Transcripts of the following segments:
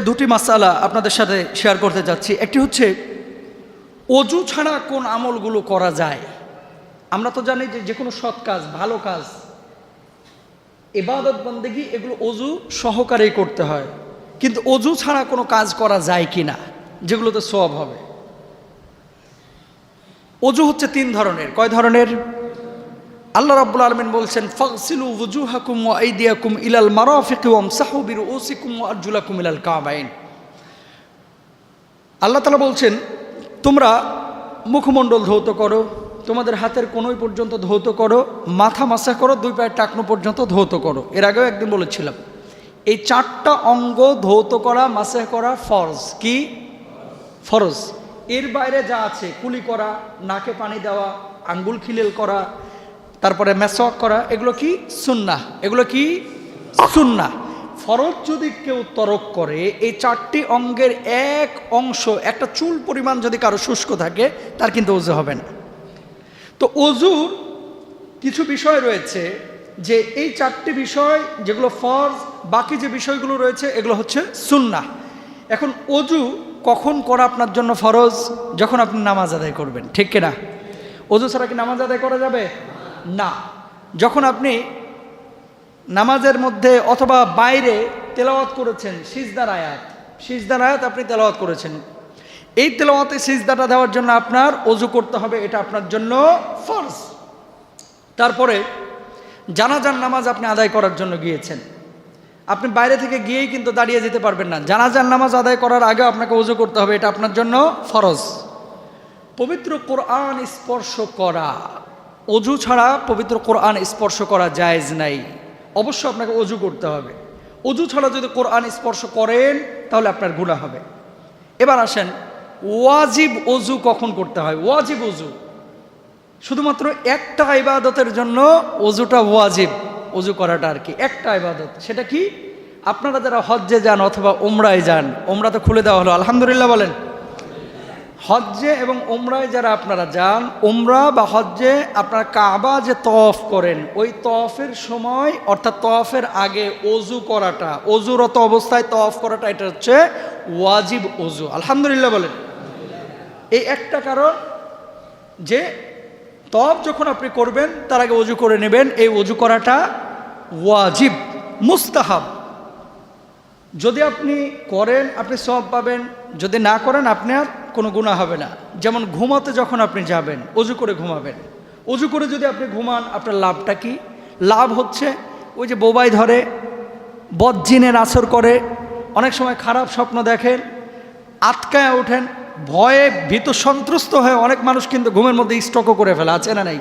দুটি মাসালা আপনাদের সাথে শেয়ার করতে যাচ্ছি। একটি হচ্ছে, অজু ছাড়া কোন আমলগুলো করা যায়? আমরা তো জানি যে যে কোনো সৎ কাজ, ভালো কাজ এবাদত বন্দেগি, এগুলো অজু সহকারেই করতে হয়। কিন্তু অজু ছাড়া কোনো কাজ করা যায় কি না যেগুলোতে সব হবে? অজু হচ্ছে তিন ধরনের। কয় ধরনের? আল্লাহ রাব্বুল আলমিন বলছেন, ফগসিলু ওয়ুজুহাকুম ওয়া আইদিয়াকুম ইলাল মারাফিকি ওয়ামসাহু বিরুউসিকুম ওয়া আরজুলাকুম ইলাল কাবাইন। আল্লাহ তাআলা বলছেন, তোমরা মুখমণ্ডল ধৌত করো, তোমাদের হাতের কোনোই পর্যন্ত ধৌত করো, মাথা মাসা করো, দুই পায়ের টাকনো পর্যন্ত ধৌত করো। এর আগেও একদিন বলেছিলাম, এই চারটা অঙ্গ ধৌত করা, মাসে করা ফরজ। কি? ফরজ। এর বাইরে যা আছে, কুলি করা, নাকে পানি দেওয়া, আঙ্গুল খিলেল করা তারপরে মেসওয়াক করা, এগুলো কি? সুন্না এগুলো কি? সুন্না ফরজ যদি কেউ তরক করে, এই চারটি অঙ্গের এক অংশ, একটা চুল পরিমাণ যদি কারও শুষ্ক থাকে, তার কিন্তু অজু হবে না। তো অজুর কিছু বিষয় রয়েছে যে এই চারটি বিষয় যেগুলো ফরজ, বাকি যে বিষয়গুলো রয়েছে, এগুলো হচ্ছে সুন্না এখন অজু কখন করা আপনার জন্য ফরজ? যখন আপনি নামাজ আদায় করবেন, ঠিক কিনা? অজু ছাড়া কি নামাজ আদায় করা যাবে? না। যখন আপনি নামাজের মধ্যে অথবা বাইরে তেলাওয়াত করেছেন, সিজদার আয়াত সিজদার আয়াত আপনি তেলাওয়াত করেছেন। এই তেলাওয়াতে সিজদাটা দেওয়ার জন্য আপনার অজু করতে হবে, এটা আপনার জন্য ফরজ। তারপরে জানাজার নামাজ আপনি আদায় করার জন্য গিয়েছেন। আপনি বাইরে থেকে গিয়েই কিন্তু দাঁড়িয়ে যেতে পারবেন না। জানাজার নামাজ আদায় করার আগে আপনাকে অজু করতে হবে, এটা আপনার জন্য ফরজ। পবিত্র কোরআন স্পর্শ করা। অজু ছাড়া পবিত্র কোরআন স্পর্শ করা জায়েজ নাই। অবশ্য আপনাকে অজু করতে হবে। অজু ছাড়া যদি কোরআন স্পর্শ করেন, তাহলে আপনার গুণা হবে। এবার আসেন, ওয়াজিব অজু কখন করতে হয়? ওয়াজিব অজু। শুধুমাত্র একটা ইবাদতের জন্য অজুটা ওয়াজিব, অজু করাটা আর কি। একটা ইবাদত, সেটা কি? আপনারা যারা হজ্জে যান অথবা ওমরায় যান ওমরা তো খুলে দেওয়া হলো, আলহামদুলিল্লাহ বলেন। হজ্জে এবং ওমরায় যারা আপনারা যান ওমরা বা হজ্জে আপনারা কাবা যে তফ করেন, ওই তফের সময়, অর্থাৎ তফের আগে অজু করাটা অজুরত অবস্থায় তফ করাটা, এটা হচ্ছে ওয়াজিব অজু আলহামদুলিল্লাহ বলেন। এই একটা কারণ যে তফ যখন আপনি করবেন, তার আগে অজু করে নেবেন, এই অজু করাটা ওয়াজিব, মুস্তাহাব। যদি আপনি করেন, আপনি সব পাবেন, যদি না করেন আপনার কোনো গুণা হবে না। যেমন ঘুমাতে যখন আপনি যাবেন, অজু করে ঘুমাবেন। অজু করে যদি আপনি ঘুমান, আপনার লাভটা কি? লাভ হচ্ছে ওই যে বোবাই ধরে বজ্জিনের আসর করে, অনেক সময় খারাপ স্বপ্ন দেখেন, আটকায় ওঠেন, ভয়ে ভীত সন্ত্রস্ত হয়ে অনেক মানুষ কিন্তু ঘুমের মধ্যে স্ট্রোকও করে ফেলে, আছে না নাই?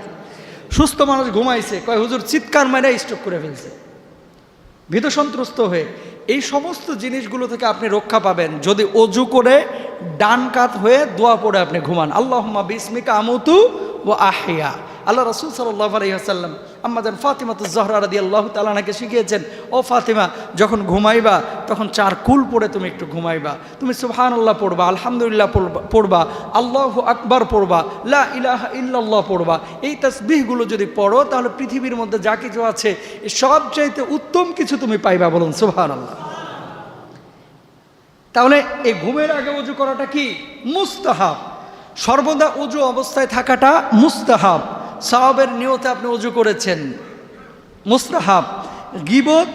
সুস্থ মানুষ ঘুমাইছে, কয়, হুজুর, চিৎকার মেরে স্ট্রোক করে ফেলছে। ভীত সন্ত্রস্ত হয়ে এই সমস্ত জিনিসগুলো থেকে আপনি রক্ষা পাবেন যদি অজু করে ডান কাত হয়ে দোয়া পড়ে আপনি ঘুমান। আল্লাহম্মা বিসমিকা আমুতু ও আহিয়া। আল্লাহ রসুল সাল্লাহ আলহিহাসাল্লাম আম্মাজান ফাতিমা তো জহরা রাদি আল্লাহ তালানাকে শিখিয়েছেন, ও ফাতিমা, যখন ঘুমাইবা, তখন চার কুল পড়ে তুমি একটু ঘুমাইবা। তুমি সুবহান আল্লাহ পড়বা, আলহামদুলিল্লাহ পড়বা আল্লাহ আকবার পড়বা, লা ইলাহা ইল্লাল্লাহ পড়বা। এই তসবিহগুলো যদি পড়ো, তাহলে পৃথিবীর মধ্যে যা কিছু আছে সবচাইতে উত্তম কিছু তুমি পাইবা বলুন সুবহান আল্লাহ তাহলে এই ঘুমের আগে উজু করাটা কি? মুস্তাহাব। সর্বদা উজু অবস্থায় থাকাটা মুস্তাহাব। সাহাবের নিয়তে আপনি উজু করেছেন। মুস্তাহাব। গিবত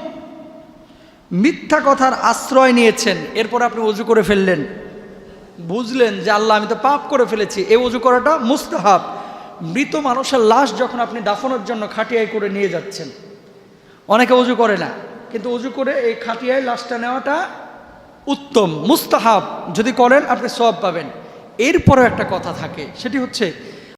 মিথ্যা কথার আশ্রয় নিয়েছেন, এরপর আপনি উজু করে ফেললেন। বুঝলেন যে আল্লাহ, আমি তো পাপ করে ফেলেছি, এই উজু করাটা মুস্তাহাব। মৃত মানুষের লাশ যখন আপনি দাফনের জন্য খাটিয়ায় করে নিয়ে যাচ্ছেন, অনেকে উজু করে না, কিন্তু উজু করে এই খাটিয়ায় লাশটা নেওয়াটা উত্তম মুস্তাহাব যদি করেন আপনি সব পাবেন। এরপরও একটা কথা থাকে সেটি হচ্ছে